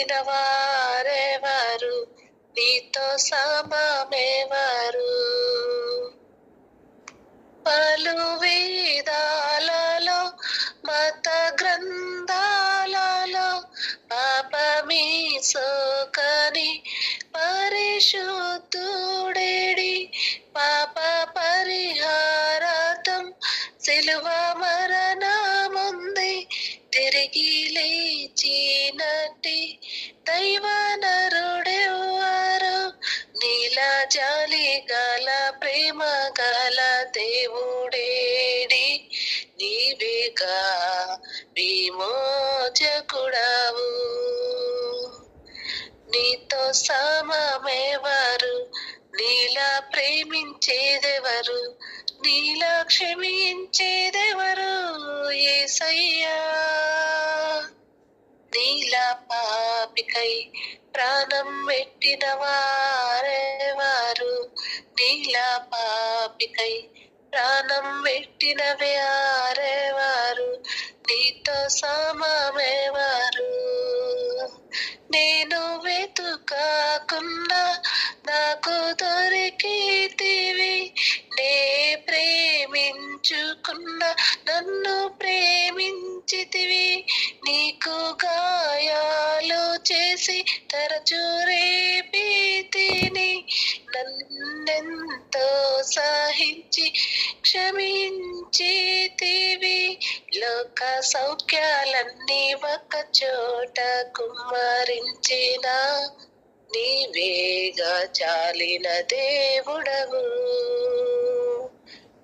వారెవరు నీతో సమమెవరు. పలు వేదాలలో మత గ్రంథాలలో పాపమీ సోకని పరిశుద్ధుడేడి. పాప పరిహారార్థం సిలువ మరణముంది తిరిగి నటి దైవ నరుడెవ్వరు నీల జాలి గల ప్రేమ గల దేవుడేడి. నీవేగా విమోచకుడావు. నీతో సమమేవారు? నీలా ప్రేమించేదెవరు? నీలా క్షమించేదెవరు? ఏసయ్యా. నీలా పాపికై ప్రాణం పెట్టిన వారెవరు నీలా పాపికై ప్రాణం పెట్టిన వారెవరు నీతో సమమెవరు? నేను వెతుకాకున్నా నాకు దొరికితివి. నే ఎంచుకున్న నన్ను ప్రేమించితివి. నీకు గాయాలు చేసి తరచు రేపితిని. నన్నెంతో సహించి క్షమించితివి. లోక సౌఖ్యాలన్నీ ఒక చోట కుమ్మరించిన నీవేగా చాలిన దేవుడవు.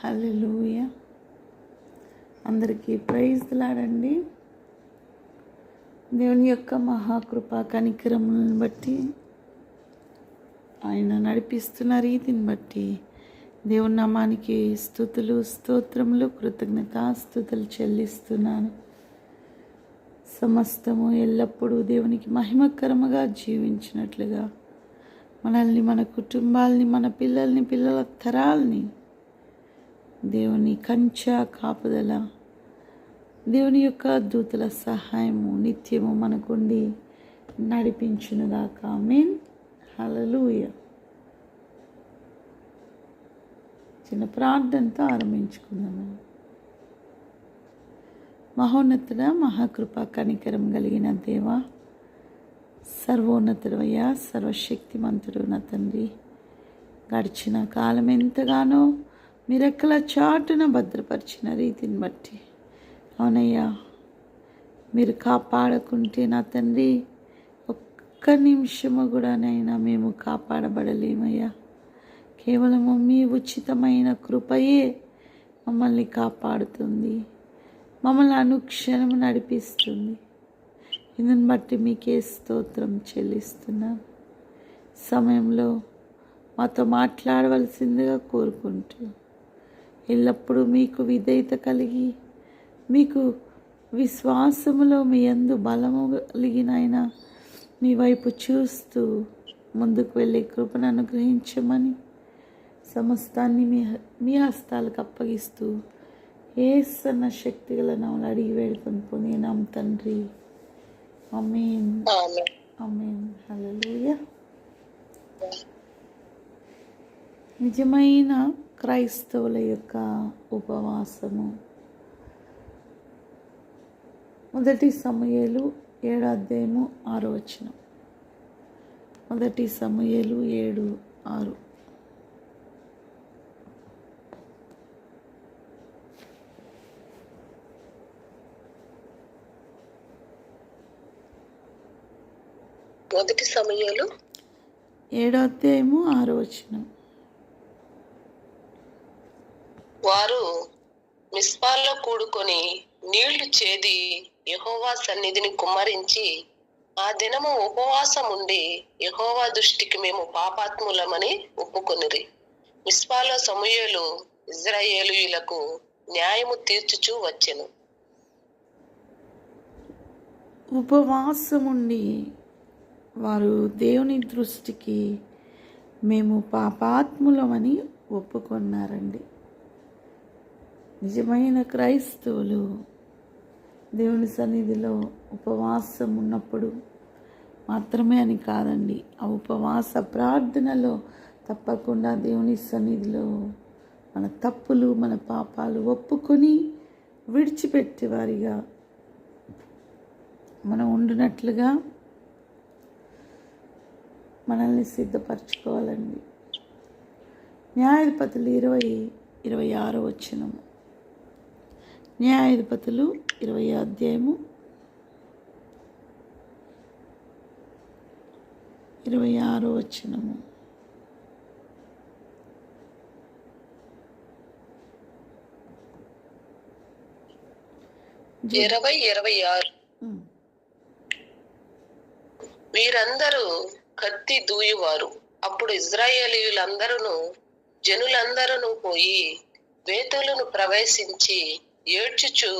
హల్లెలూయ. అందరికీ ప్రైజ్ లాడండి దేవుని యొక్క మహాకృప కనికరములను బట్టి ఆయన నడిపిస్తున్న రీతిని బట్టి దేవుని నామానికి స్థుతులు స్తోత్రములు కృతజ్ఞతాస్థుతులు చెల్లిస్తున్నాను. సమస్తము ఎల్లప్పుడూ దేవునికి మహిమకరముగా జీవించినట్లుగా మనల్ని మన కుటుంబాలని మన పిల్లల్ని పిల్లల తరాలని దేవుని కంచ కాపుదల దేవుని యొక్క దూతల సహాయము నిత్యము మనకుండి నడిపించునుగాక. మీన్ హలలుయ చిన్న ప్రార్థనతో ఆరంభించుకుందాము. మహోన్నతుడ మహాకృప కనికరం కలిగిన దేవ సర్వోన్నతుడయ్యా సర్వశక్తిమంతుడు నా తండ్రి. గడిచిన కాలం ఎంతగానో మీరెక్కల చాటున భద్రపరిచిన రీతిని బట్టి. అవునయ్యా మీరు కాపాడకుంటే నా తండ్రి ఒక్క నిమిషము కూడానైనా మేము కాపాడబడలేమయ్యా. కేవలము మీ ఉచితమైన కృపయే మమ్మల్ని కాపాడుతుంది మమ్మల్ని అనుక్షణం నడిపిస్తుంది. ఇందుని బట్టి మీకే స్తోత్రం చెల్లిస్తున్నాను సమయంలో మాతో మాట్లాడవలసిందిగా కోరుకుంటూ ఎల్లప్పుడూ మీకు విధేయత కలిగి మీకు విశ్వాసములో మీ అందు బలము కలిగిన ఆయన మీ వైపు చూస్తూ ముందుకు వెళ్ళే కృపను అనుగ్రహించమని సమస్తాన్ని మీ మీ హస్తాలకు అప్పగిస్తూ ఏ సన్న శక్తి గల నామలు అడిగి వేడుకొని పొందినాం తండ్రి. అమేన్. అమేన్ హల్లెలూయా. నిజమైన క్రైస్తవుల యొక్క ఉపవాసము. మొదటి సమయలు ఏడు అధ్యాయము ఆరు వచనం. మొదటి సమయలు ఏడు ఆరు. మొదటి సమయాలు ఏడో అధ్యాయము ఆరో వచనం. వారు మిస్పాల్లో కూడుకొని నీళ్ళు చేది యహోవా సన్నిధిని కుమ్మరించి ఆ దినము ఉపవాసం ఉండి యహోవా దృష్టికి మేము పాపాత్ములమని ఒప్పుకొనిరి. మిస్పాలో సమూహలు ఇజ్రాయేలులకు న్యాయము తీర్చుచూ వచ్చెను. ఉపవాసముండి వారు దేవుని దృష్టికి మేము పాపాత్ములమని ఒప్పుకొన్నారండి. నిజమైన క్రైస్తవులు దేవుని సన్నిధిలో ఉపవాసం ఉన్నప్పుడు మాత్రమే అని కాదండి. ఆ ఉపవాస ప్రార్థనలో తప్పకుండా దేవుని సన్నిధిలో మన తప్పులు మన పాపాలు ఒప్పుకొని విడిచిపెట్టేవారిగా మనం ఉండినట్లుగా మనల్ని సిద్ధపరచుకోవాలండి. న్యాయపతులు ఇరవై ఇరవై ఆరో వచ్చినము న్యాయాధిపతులు ఇరవై అధ్యాయము ఇరవై ఆరో వచ్చినము ఇరవై ఇరవై ఆరు. వీరందరూ కత్తి దూయువారు. అప్పుడు ఇజ్రాయేలీయులందరూ జనులందరూ పోయి వేతులను ప్రవేశించి ఏడ్చుచు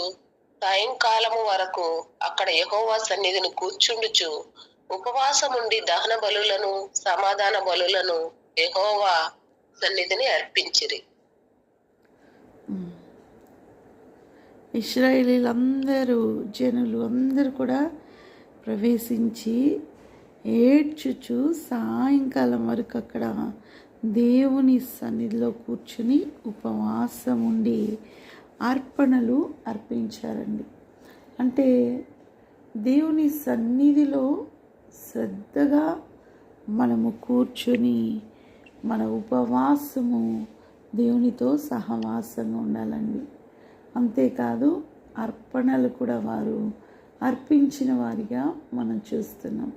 సాయంకాలము వరకు అక్కడ యహోవా సన్నిధిని కూర్చుండుచు. ఉపవాసముండి దహన బలులను సమాధాన బలులను యహోవా సన్నిధిని అర్పించిరి. ఇస్రాయేలీలందరూ జనులు అందరూ కూడా ప్రవేశించి ఏడ్చుచు సాయంకాలం వరకు అక్కడ దేవుని సన్నిధిలో కూర్చుని ఉపవాసం ఉండి అర్పణలు అర్పించారండి. అంటే దేవుని సన్నిధిలో శ్రద్ధగా మనము కూర్చొని మన ఉపవాసము దేవునితో సహవాసంగా ఉండాలండి. అంతేకాదు అర్పణలు కూడా వారు అర్పించిన వారిగా మనం చూస్తున్నాం.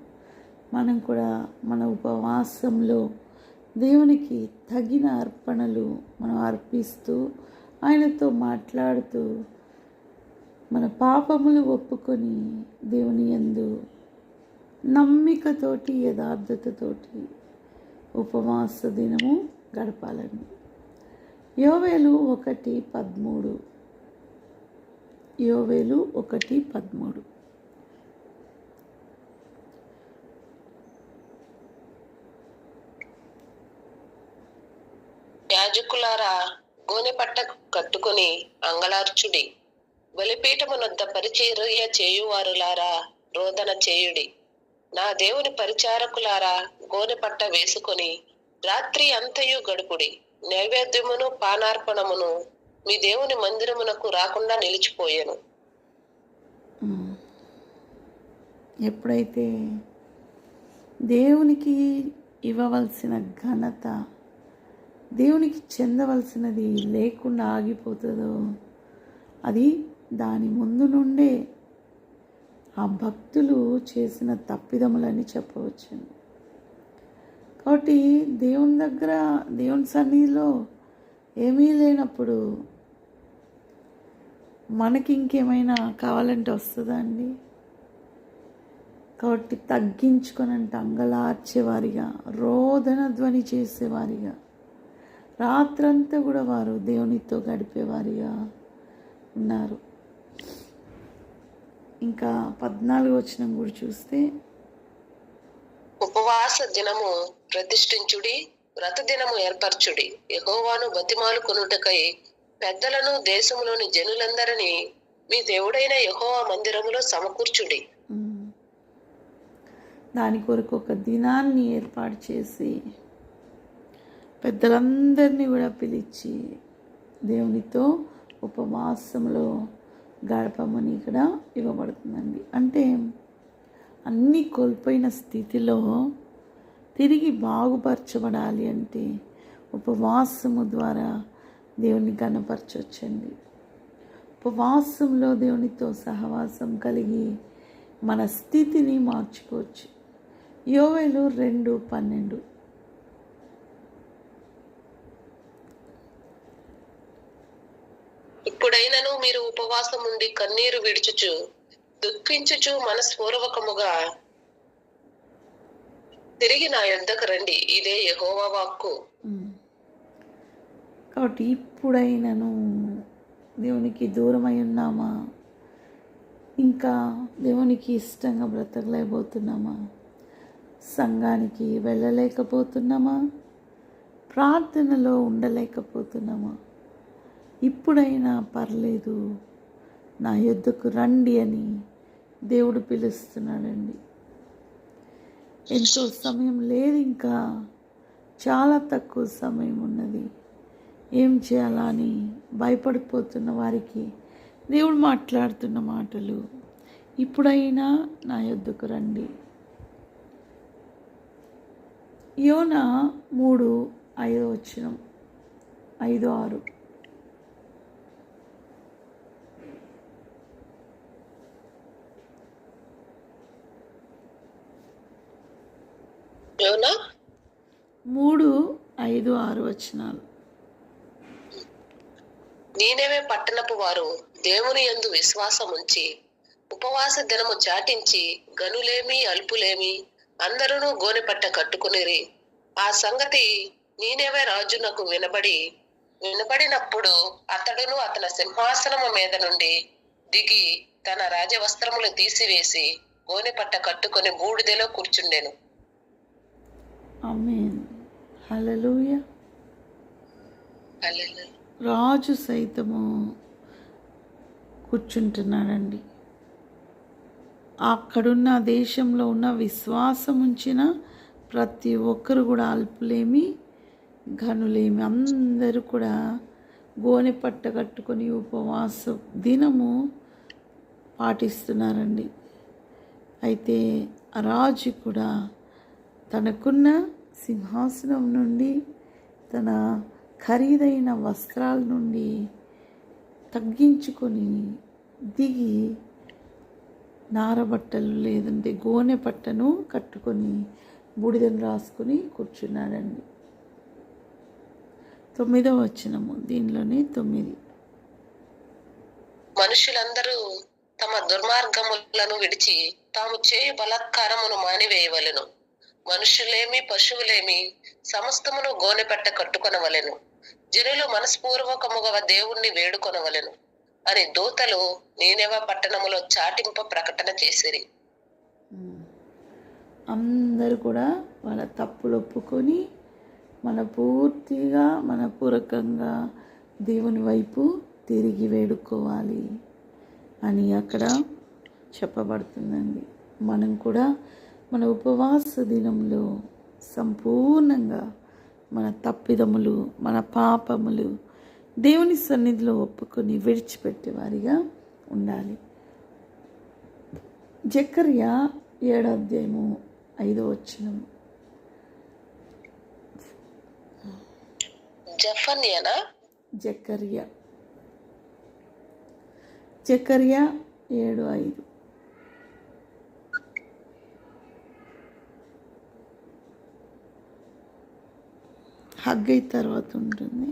మనం కూడా మన ఉపవాసంలో దేవునికి తగిన అర్పణలు మనం అర్పిస్తూ ఆయనతో మాట్లాడుతూ మన పాపములు ఒప్పుకొని దేవుని యందు నమ్మికతోటి యథార్థతతోటి ఉపవాస దినము గడపాలండి. యోవేలు ఒకటి పదమూడు. యోవేలు ఒకటి పదమూడు. యాజకులారా గోనె పట్ట కట్టుకుని అంగలార్చుడి. బలిపీఠమునొద్ద పరిచర్య చేయువారులారా రోదన చేయుడి. నా దేవుని పరిచారకులారా గోనె పట్ట వేసుకొని రాత్రి అంతయు గడుపుడి. నైవేద్యమును పానార్పణమును మీ దేవుని మందిరమునకు రాకుండా నిలిచిపోయాను. ఎప్పుడైతే దేవునికి ఇవ్వవలసిన ఘనత దేవునికి చెందవలసినది లేకుండా ఆగిపోతుందో అది దాని ముందు నుండే ఆ భక్తులు చేసిన తప్పిదములని చెప్పవచ్చు. కాబట్టి దేవుని దగ్గర దేవుని సన్నిధిలో ఏమీ లేనప్పుడు మనకి ఇంకేమైనా కావాలంటే వస్తుందా అండి? కాబట్టి తగ్గించుకొనంట అంగలార్చేవారిగా రోదన ధ్వని చేసేవారిగా రాత్రంతా కూడా వారు దేవునితో గడిపేవారిగా ఉన్నారు. ఇంకా పద్నాలుగు వచ్చిన కూడా చూస్తే ఉపవాస దినము ప్రతిష్ఠించుడి వ్రత దినము ఏర్పరచుడి. యెహోవాను బతిమాలు కొనుటకై పెద్దలను దేశములోని జనులందరినీ మీ దేవుడైన యెహోవా మందిరములో సమకూర్చుడి. దాని కొరకు ఒక దినాన్ని ఏర్పాటు చేసి పెద్దలందరినీ కూడా పిలిచి దేవునితో ఉపవాసంలో గడపమని ఇక్కడ ఇవ్వబడుతుందండి. అంటే అన్నీ కోల్పోయిన స్థితిలో తిరిగి బాగుపరచబడాలి అంటే ఉపవాసము ద్వారా దేవుని గణపరచవచ్చండి ఉపవాసంలో దేవునితో సహవాసం కలిగి మన స్థితిని మార్చుకోవచ్చు. యోవేలు రెండు పన్నెండు ఇప్పుడైనను మీరు ఉపవాసం ఉండి కన్నీరు విడుచుచు దుఃఖించుచు మనస్పూర్వకముగా తిరిగి నా యొద్దకు రండి. ఇదే యహోవా వాక్కు. కాబట్టి ఇప్పుడైనను దేవునికి దూరమై ఉన్నామా? ఇంకా దేవునికి ఇష్టంగా బ్రతకలేకపోతున్నామా? సంఘానికి వెళ్ళలేకపోతున్నామా? ప్రార్థనలో ఉండలేకపోతున్నామా? ఇప్పుడైనా పర్లేదు నా యొద్దకు రండి అని దేవుడు పిలుస్తున్నాడండి. ఎంతో సమయం లేదు ఇంకా చాలా తక్కువ సమయం ఉన్నది. ఏం చేయాలా అని భయపడిపోతున్న వారికి దేవుడు మాట్లాడుతున్న మాటలు ఇప్పుడైనా నా యొద్దకు రండి. యోన మూడు ఐదో వచ్చిన ఐదు ఆరు. మూడు ఐదు ఆరు వచనాలు. నేనేవే పట్టణపు వారు దేవుని యందు విశ్వాసం ఉంచి ఉపవాస దినము చాటించి గనులేమి అల్పులేమి అందరూ గోనెపట్ట కట్టుకునిరి. ఆ సంగతి నేనేవే రాజునకు వినబడి వినబడినప్పుడు అతడును అతని సింహాసనము మీద నుండి దిగి తన రాజవస్త్రములు తీసివేసి గోనెపట్ట కట్టుకొని బూడిదలో కూర్చుండెను. హల్లెలూయా హల్లెలూయా. రాజు సైతము కూర్చుంటున్నాడండి అక్కడున్న దేశంలో ఉన్న విశ్వాసం ఉంచిన ప్రతి ఒక్కరు కూడా అల్పులేమి ఘనులేమి. అందరూ కూడా గోనె పట్ట కట్టుకొని ఉపవాస దినము పాటిస్తున్నారండి. అయితే ఆ రాజు కూడా తనకున్న సింహాసనం నుండి తన ఖరీదైన వస్త్రాల నుండి తగ్గించుకొని దిగి నారబట్టలు లేదంటే గోనె పట్టను కట్టుకొని బూడిదను రాసుకొని కూర్చున్నాడండి. తొమ్మిదవ వచ్చినము దీనిలోనే తొమ్మిది. మనుషులందరూ తమ దుర్మార్గములను విడిచి తాము చేయు బలాత్కారమును మానివేయవలను. మనుషులేమి పశువులేమి సమస్తమును గోనెపట్ట కట్టుకొనవలెను. జనులు మనస్పూర్వకముగా దేవుణ్ణి వేడుకొనవలెను. అని దూతలు నేనేవ పట్టణములో చాటింప ప్రకటన చేసిరి. అందరూ కూడా వాళ్ళ తప్పులు ఒప్పుకొని మన పూర్తిగా మన పూరకంగా దేవుని వైపు తిరిగి వేడుకోవాలి అని అక్కడ చెప్పబడుతుందండి. మనం కూడా మన ఉపవాస దినంలో సంపూర్ణంగా మన తప్పిదములు మన పాపములు దేవుని సన్నిధిలో ఒప్పుకొని విడిచిపెట్టేవారిగా ఉండాలి. జకర్య ఏడో అధ్యాయము ఐదో వచ్చినము జఫన్యనా? జకర్య. జకర్య ఏడు ఐదు. హగ్గై తర్వాత ఉంటుంది.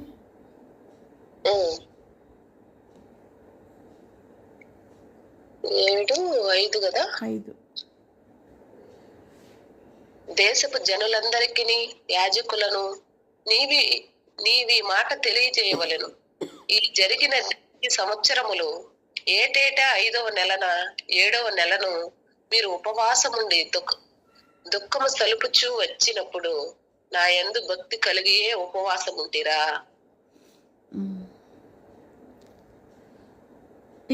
ఏడు ఐదు కదా? ఐదు. దేశపు జనులందరికీ యాజకులను నీవి నీవి మాట తెలియజేయవలెను. ఈ జరిగిన సంవత్సరములు ఏటేటా ఐదవ నెలన ఏడవ నెలను మీరు ఉపవాసముండి దుఃఖ దుఃఖము సలుపుచూ వచ్చినప్పుడు నా ఎందు భక్తి కలిగియే ఉపవాసం ఉంటిరా.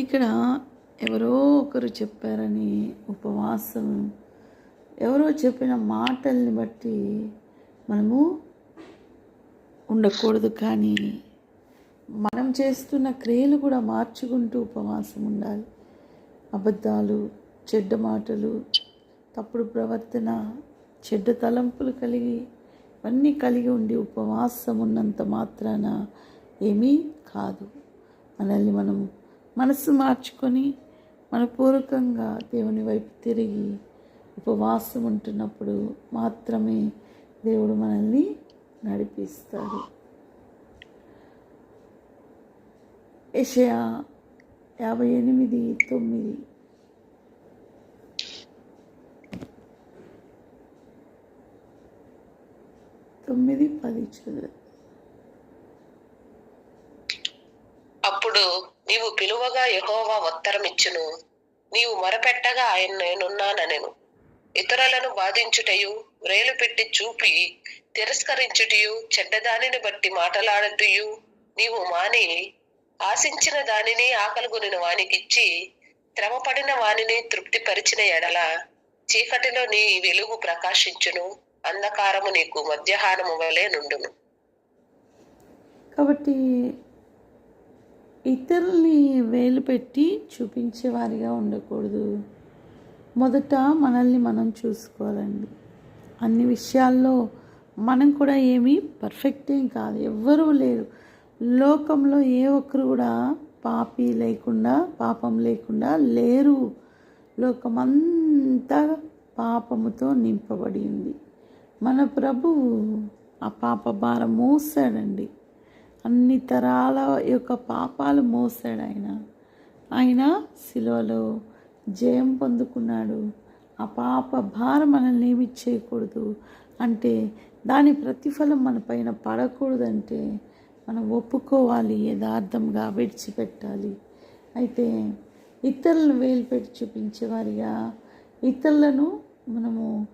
ఇక్కడ ఎవరో ఒకరు చెప్పారని ఉపవాసం. ఎవరో చెప్పిన మాటల్ని బట్టి మనము ఉండకూడదు కానీ మనం చేస్తున్న క్రియలు కూడా మార్చుకుంటూ ఉపవాసం ఉండాలి. అబద్ధాలు చెడ్డ మాటలు తప్పుడు ప్రవర్తన చెడ్డ తలంపులు కలిగి అవన్నీ కలిగి ఉండి ఉపవాసం ఉన్నంత మాత్రాన ఏమీ కాదు. మనల్ని మనం మనసు మార్చుకొని మనపూర్వకంగా దేవుని వైపు తిరిగి ఉపవాసం ఉంటున్నప్పుడు మాత్రమే దేవుడు మనల్ని నడిపిస్తాడు. యషయా యాభై ఎనిమిది తొమ్మిది. తొమ్మిది పది చదువు అప్పుడు నీవు పిలువగా యహోవా ఉత్తరమిచ్చును నీవు మొరపెట్టగా ఆయన నేనున్నానెను ఇతరులను బాధించుటయు వ్రేలు పెట్టి చూపి తిరస్కరించుటయు చెడ్డదానిని బట్టి మాటలాడుటయు నీవు మాని ఆశించిన దానిని ఆకలిగొనిన వానికిచ్చి శ్రమపడిన వానిని తృప్తిపరిచిన ఎడల చీకటిలో నీ వెలుగు ప్రకాశించును. అంధకారము నీకు మధ్యాహ్నము వలె నుండును. కాబట్టి ఇతరుల్ని వేలు పెట్టి చూపించేవారిగా ఉండకూడదు. మొదట మనల్ని మనం చూసుకోవాలండి. అన్ని విషయాల్లో మనం కూడా ఏమీ పర్ఫెక్ట్ ఏం కాదు. ఎవ్వరూ లేరు. లోకంలో ఏ ఒక్కరు కూడా పాపి లేకుండా పాపం లేకుండా లేరు. లోకమంతా పాపముతో నింపబడి ఉంది. మన ప్రభువు ఆ పాప భారం మోసాడండి. అన్ని తరాల యొక్క పాపాలు మోసాడు ఆయన. ఆయన శిలువలో జయం పొందుకున్నాడు. ఆ పాప భారం మనల్ని ఏమి చేయకూడదు అంటే దాని ప్రతిఫలం మన పైన పడకూడదంటే మనం ఒప్పుకోవాలి యథార్థంగా విడిచిపెట్టాలి. అయితే ఇతరులను వేలు పెట్టి చూపించేవారిగా ఇతరులను మనము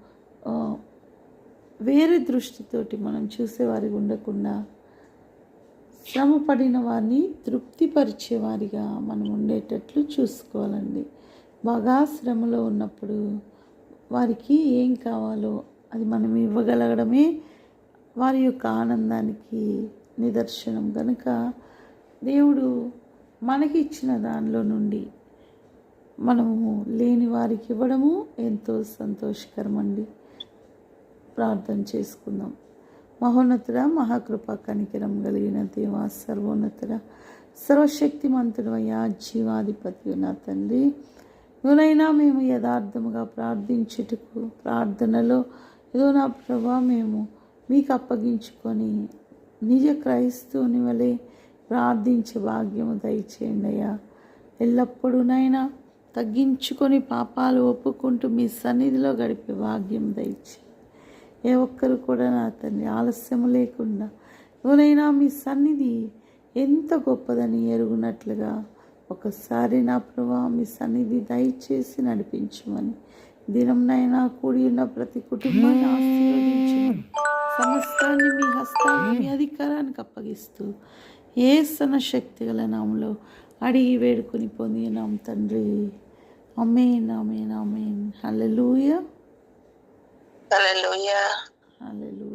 వేరే దృష్టితోటి మనం చూసేవారిగా ఉండకుండా శ్రమ పడిన వారిని తృప్తిపరిచేవారిగా మనం ఉండేటట్లు చూసుకోవాలండి. బాగా శ్రమలో ఉన్నప్పుడు వారికి ఏం కావాలో అది మనం ఇవ్వగలగడమే వారి యొక్క ఆనందానికి నిదర్శనం. కనుక దేవుడు మనకి ఇచ్చిన దానిలో నుండి మనము లేని వారికి ఇవ్వడము ఎంతో సంతోషకరమండి. ప్రార్థన చేసుకుందాం. మహోన్నతుడ మహాకృప కనికరం కలిగిన దేవ సర్వోన్నతుడ సర్వశక్తిమంతుడు అయ్యా జీవాధిపతి నా తండ్రి. నువ్వైనా మేము యథార్థముగా ప్రార్థించుటకు ప్రార్థనలో ఏదో నా ప్రభా మేము మీకు అప్పగించుకొని నిజ క్రైస్తవుని వలె ప్రార్థించే భాగ్యము దయచేయండి అయ్యా. ఎల్లప్పుడూనైనా తగ్గించుకొని పాపాలు ఒప్పుకుంటూ మీ సన్నిధిలో గడిపే భాగ్యం దయచేయండి. ఏ ఒక్కరు కూడా నా తండ్రి ఆలస్యం లేకుండా ఎవరైనా మీ సన్నిధి ఎంత గొప్పదని ఎరుగునట్లుగా ఒకసారి నా ప్రభా మీ సన్నిధి దయచేసి నడిపించమని దినంనైనా కూడి ఉన్న ప్రతి కుటుంబాన్ని ఆశీర్వదించమని సమస్తాన్ని మీ హస్తాన్ని మీ అధికారానికి అప్పగిస్తూ ఏ సన శక్తి గల అడిగి వేడుకొని పొందినాం తండ్రి. అమేన్ అమేన్ అమేన్ Aleluya. Aleluya.